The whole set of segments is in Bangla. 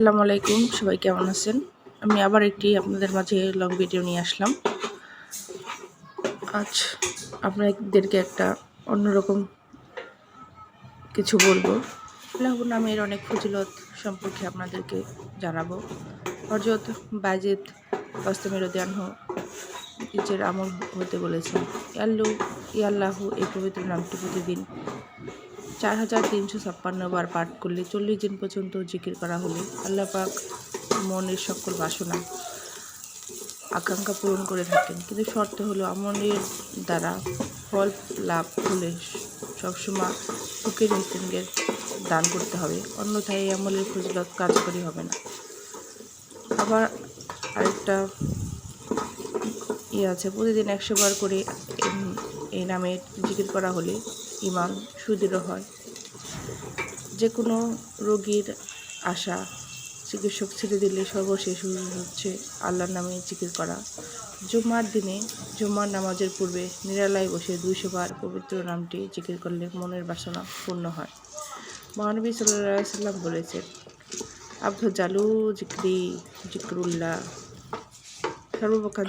আসসালামু আলাইকুম, সবাই কেমন আছেন? আমি আবার একটি আপনাদের মাঝে লং ভিডিও নিয়ে আসলাম। আজ আপনাদেরকে একটা অন্যরকম কিছু বলব। আল্লাহ নামের অনেক ফজিলত সম্পর্কে আপনাদেরকে জানাব। হজরত বাজেদ বাস্তমের ধ্যান নিজের আমল হতে বলেছেন। ইয়াল্লু, ইয়াল্লাহু, এই পবিত্র নামটি প্রতিদিন চার হাজার তিনশো ছাপ্পান্ন বার পাঠ করলে চল্লিশ দিন পর্যন্ত জিকির করা হলে আল্লাহ পাক মনের সকল বাসনা, আকাঙ্ক্ষা পূরণ করে থাকেন। কিন্তু শর্ত হলো আমলের দ্বারা ফল লাভ হলে সবসময় সুখের মৃত্যুঙ্গের দান করতে হবে। অন্যথায় এই আমলের ফজিলত কার্যকরী হবে না। আবার আরেকটা ইয়ে আছে, প্রতিদিন একশো বার করে এই নামে জিকির করা হলে ইমান সুদৃঢ় হয়। যে কোনো রোগীর আশা, চিকিৎসক ছেড়ে দিলে সর্বশেষ হচ্ছে আল্লাহর নামে জিকির করা। জুম্মার দিনে, জুম্মার নামাজের পূর্বে নিরালায় বসে দুইশো বার পবিত্র নামটি জিকির করলে মনের বাসনা পূর্ণ হয়। মহানবী সাল্লাহ সাল্লাম বলেছেন আব্দ জালু জিক্রি জিক্রুল্লাহ। সর্বপ্রকার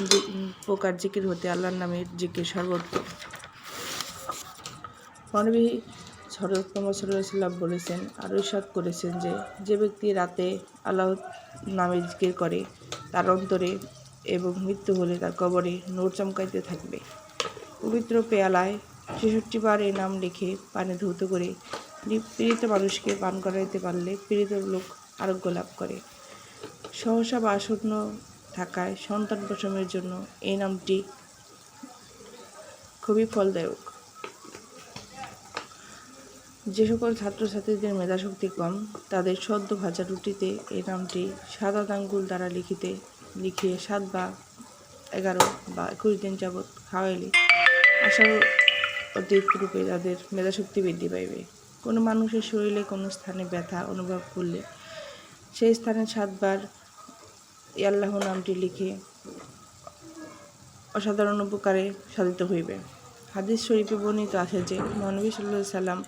প্রকার জিকির হতে আল্লাহর নামের জিকির সর্বোত্তম। মহানবী শরৎকুমার সাল্লাম বলেছেন আরও ইসাদ করেছেন যে যে ব্যক্তি রাতে আল্লাহ নামে জিকির করে, তার অন্তরে এবং মৃত্যু হলে তার কবরে নোর চমকাইতে থাকবে। পবিত্র পেয়ালায় ছেষট্টি বার এই নাম লিখে পানে ধৌত করে পীড়িত মানুষকে পান করাইতে পারলে পীড়িত লোক আরোগ্য লাভ করে। সহসা বা আসন্ন থাকায় সন্তান প্রসবের জন্য এই নামটি খুবই ফলদায়ক। যে সকল ছাত্রছাত্রীদের মেধাশক্তি কম তাদের সদ্য ভাজা রুটিতে এই নামটি সাদা আঙ্গুল দ্বারা লিখিতে, লিখিয়ে সাত বা এগারো বা একুশ দিন যাবৎ খাওয়াইলে আশার অতীত রূপে তাদের মেধাশক্তি বৃদ্ধি পাইবে। কোনো মানুষের শরীরে কোনো স্থানে ব্যথা অনুভব করলে সেই স্থানে সাতবার ইয়াল্লাহ নামটি লিখে অসাধারণ উপকারে সাধিত হইবে। হাদিস শরীফে বর্ণিত আছে যে, মহানবী সাল্লাহ সাল্লাম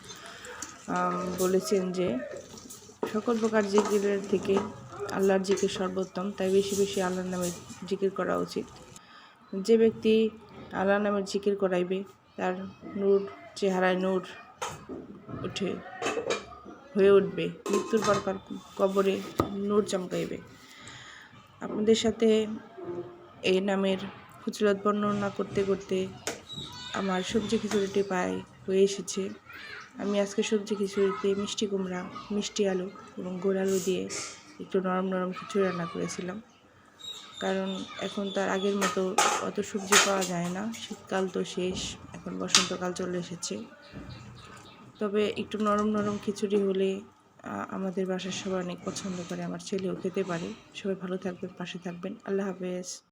বলেছেন যে, সকল প্রকার জিকিরের থেকে আল্লাহর জিকির সর্বোত্তম, তাই বেশি বেশি আল্লাহর নামে জিকির করা উচিত। যে ব্যক্তি আল্লাহর নামের জিকির করাইবে, তার নূর, চেহারায় নূর উঠে, হয়ে উঠবে, মৃত্যুর পর কবরে নূর চমকাইবে। আপনাদের সাথে এই নামের ফুচলত বর্ণনা করতে করতে আমার সবজি খিচুড়িটি পায় হয়ে এসেছে। আমি আজকে সবজি খিচুড়িতে মিষ্টি কুমড়া, মিষ্টি আলু এবং গোল আলু দিয়ে একটু নরম নরম খিচুড়ি রান্না করেছিলাম। কারণ এখন তার আগের মতো অত সবজি পাওয়া যায় না, শীতকাল তো শেষ, এখন বসন্তকাল চলে এসেছে। তবে একটু নরম নরম খিচুড়ি হলে আমাদের বাসার সবাই অনেক পছন্দ করে, আমার ছেলেও খেতে পারে। সবাই ভালো থাকবেন, পাশে থাকবেন। আল্লাহ হাফেজ।